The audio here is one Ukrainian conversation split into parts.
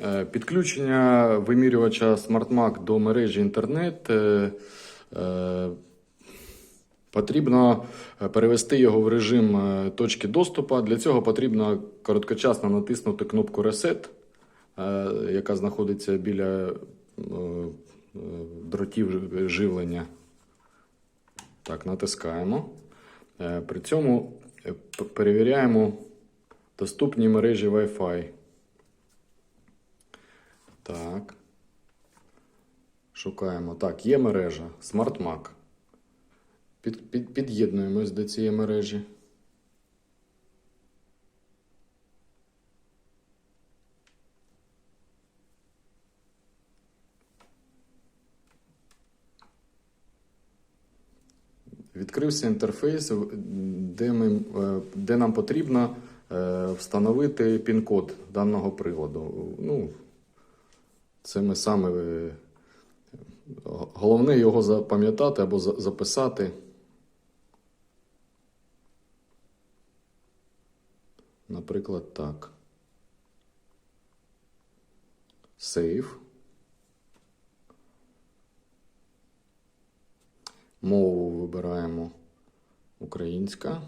Е, Підключення вимірювача SmartMac до мережі інтернет. е, е, Потрібно перевести його в режим точки доступу. Для цього потрібно короткочасно натиснути кнопку Reset, яка знаходиться біля дротів живлення. Так, натискаємо. При цьому перевіряємо доступні мережі Wi-Fi. Так. Шукаємо. Так, є мережа SmartMac. Під, під, під'єднуємось до цієї мережі. Відкрився інтерфейс, де, ми, е, де нам потрібно е, встановити пін-код даного приладу. Ну, це ми саме е, головне його запам'ятати або записати. Наприклад, так. Save. Мову вибираємо українська.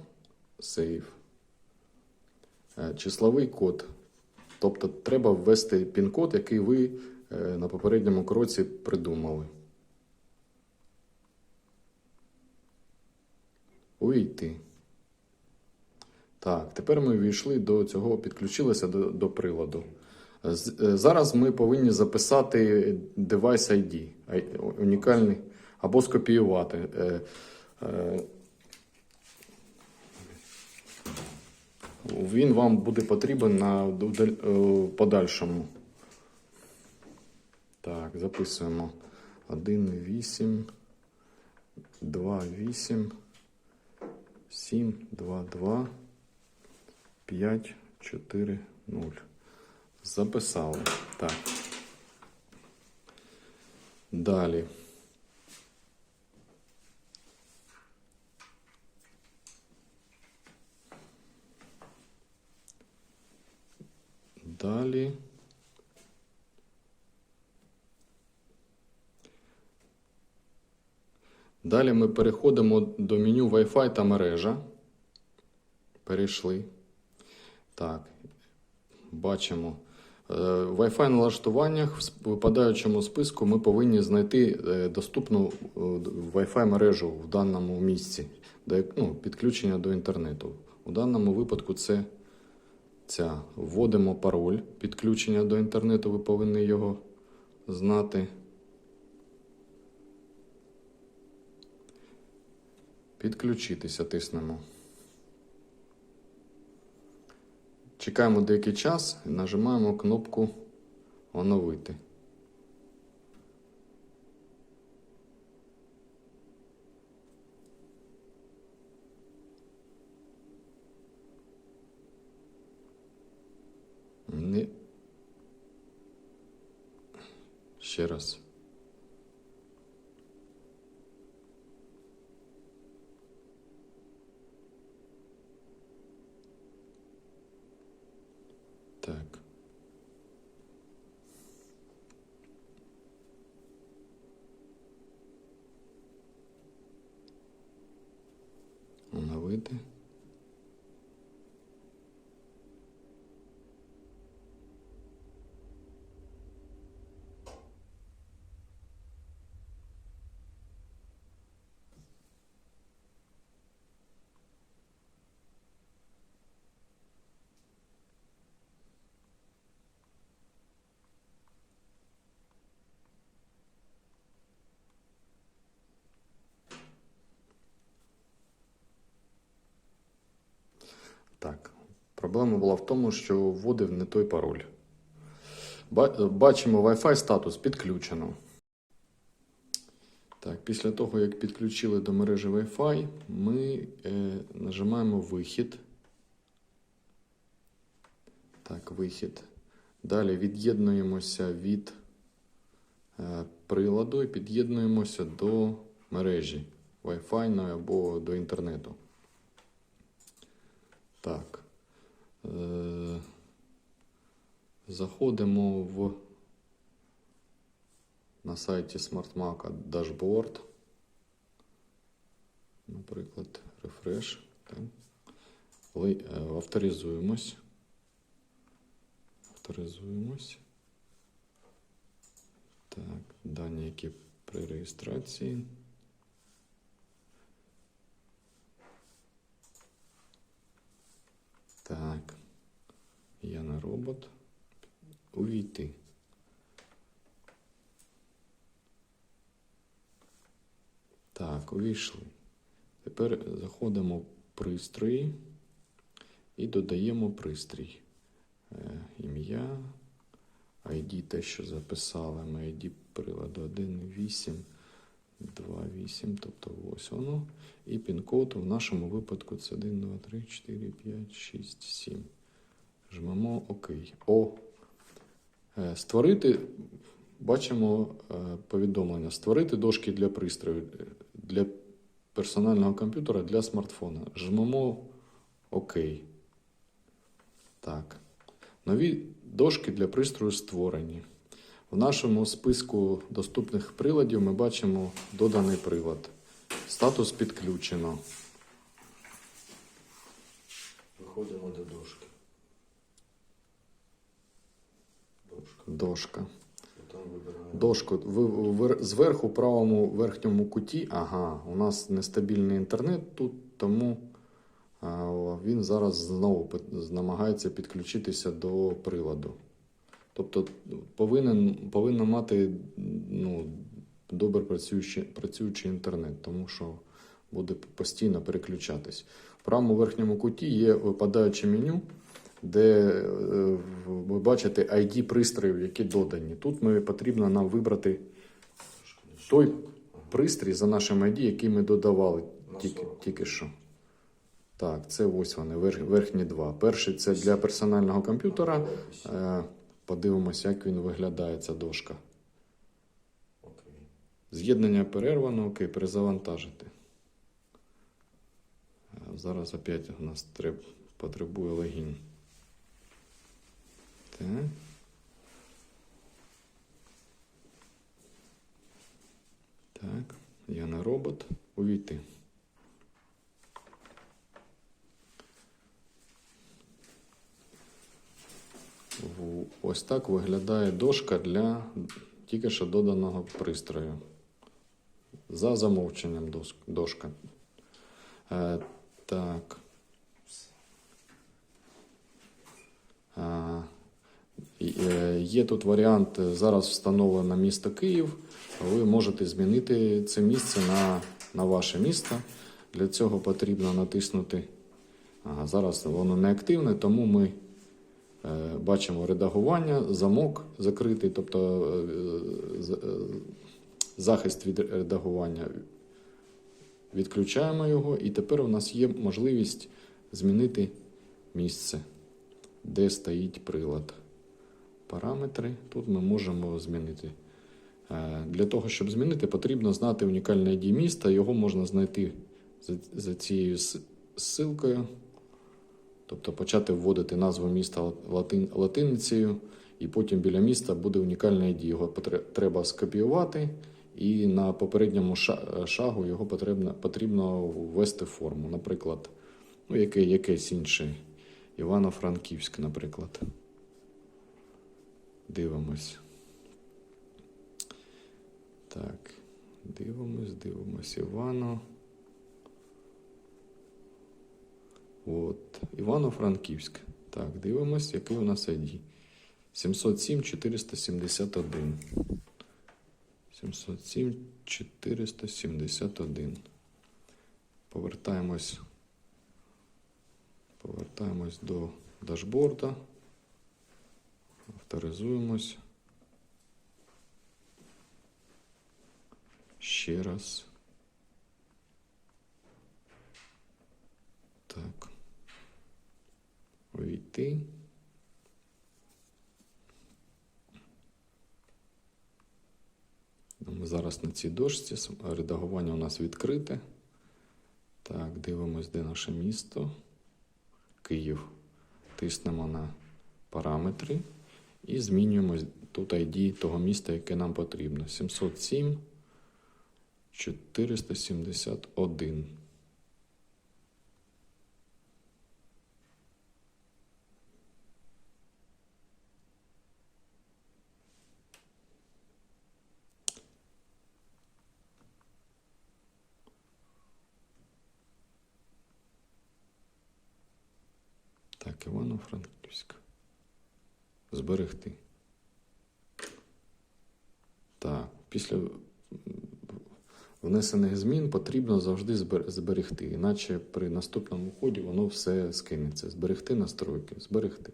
Е, Числовий код. Тобто треба ввести пін-код, який ви на попередньому кроці придумали. Увійти. Так, тепер ми ввійшли до цього, підключилися до, до приладу. Е, Зараз ми повинні записати девайс ID, унікальний, або скопіювати. Е, е, Він вам буде потрібен на е, подальшому. Так, записуємо 1, 8, 2, 8, 7, 2, 2, 5, 4, 0. Записали. Так. Далі. Далі. Далі ми переходимо до меню Wi-Fi та мережа. Перейшли. Так. Бачимо. Е, В Wi-Fi налаштуваннях в випадаючому списку ми повинні знайти е, доступну е, Wi-Fi мережу в даному місці, як- ну, підключення до інтернету. У даному випадку це ця. Вводимо пароль підключення до інтернету, ви повинні його знати. Підключитися тиснемо. Чекаємо деякий час і нажимаємо кнопку Оновити. Ще раз. Так. Оновити. Так, проблема була в тому, що вводив не той пароль. Бачимо Wi-Fi статус підключено. Так, після того, як підключили до мережі Wi-Fi, ми е, нажимаємо вихід. Так, вихід. Далі від'єднуємося від е, приладу і під'єднуємося до мережі Wi-Fi або до інтернету. Так. Е, Заходимо в на сайті SmartMac дашборд. Наприклад. Ли- е, Авторизуємось. Авторизуємось. Так, дані, які при реєстрації. Так. Я на робот. Увійти. Так, увійшли. Тепер заходимо в пристрої і додаємо пристрій. Е, ім'я, ID те, що записали. Ми ID приладу 1.8, 2.8, тобто ось воно. І пін-код в нашому випадку це 1, 2, 3, 4, 5, 6, 7. Жмемо ОК. О. Е, Створити, бачимо е, повідомлення. Створити дошки для пристрою, е, для персонального комп'ютера для смартфона. Жмемо ОК. Так. Нові дошки для пристрою створені. В нашому списку доступних приладів ми бачимо доданий прилад. Статус підключено. Виходимо до дошки. Дошка. Дошку зверху в правому верхньому куті. Ага, у нас нестабільний інтернет тут, тому а, він зараз знову намагається підключитися до приладу. Тобто повинен, повинен мати ну, добре працюючий, працюючий інтернет, тому що буде постійно переключатись. В правому верхньому куті є випадаюче меню, де е, ви бачите ID пристроїв, які додані. Тут ми потрібно нам вибрати той пристрій за нашим ID, який ми додавали тільки, тільки що. Так, це ось вони, верхні два. Перший це для персонального комп'ютера. Е, Подивимося, як він виглядає, ця дошка. З'єднання перервано, окей, перезавантажити. Е, Зараз опять у нас потребує логін. Так. Так, я не робот. Увійти. Ось так виглядає дошка для тільки що доданого пристрою. За замовченням дошка. Е, так. Е, є тут варіант е, зараз встановлено місто Київ. Ви можете змінити це місце на, на ваше місто. Для цього потрібно натиснути. Ага, зараз воно не активне, тому ми Е, Бачимо редагування, замок закритий, тобто е, е, захист від редагування. Відключаємо його, і тепер у нас є можливість змінити місце, де стоїть прилад. Параметри тут ми можемо змінити. Е, Для того, щоб змінити, потрібно знати унікальне ID міста. Його можна знайти за, цією ссылкою. Тобто почати вводити назву міста латин, латиницею, і потім біля міста буде унікальний ID. Його треба скопіювати, і на попередньому шагу його потрібно, потрібно ввести форму. Наприклад, ну, яке, якесь інше. Івано-Франківськ, наприклад. Дивимось. Так, дивимось, дивимось. Івано. От. Івано-Франківськ. Так, дивимось, який у нас ID. 707 471. 707 471. Повертаємось. Повертаємось до дашборда. Авторизуємось. Ще раз. Так. Увійти. Ну, Ми зараз на цій дошці. Редагування у нас відкрите. Так, дивимось, де наше місто. Київ. Тиснемо на параметри. І змінюємо тут ID того міста, яке нам потрібно. 707 471. Так, Івано-Франківськ. Зберегти. Так, після внесених змін потрібно завжди зберегти, іначе при наступному ході воно все скинеться. Зберегти настройки, зберегти.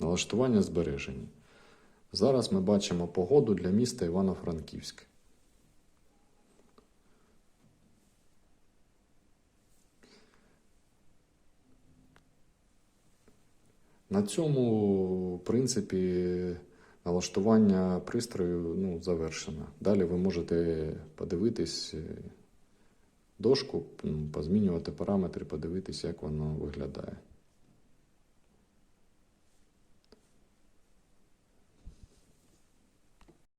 Налаштування збережені. Зараз ми бачимо погоду для міста Івано-Франківськ. На цьому, принципі, налаштування пристрою ну, завершено. Далі ви можете подивитись е, дошку, позмінювати параметри, подивитись, як воно виглядає.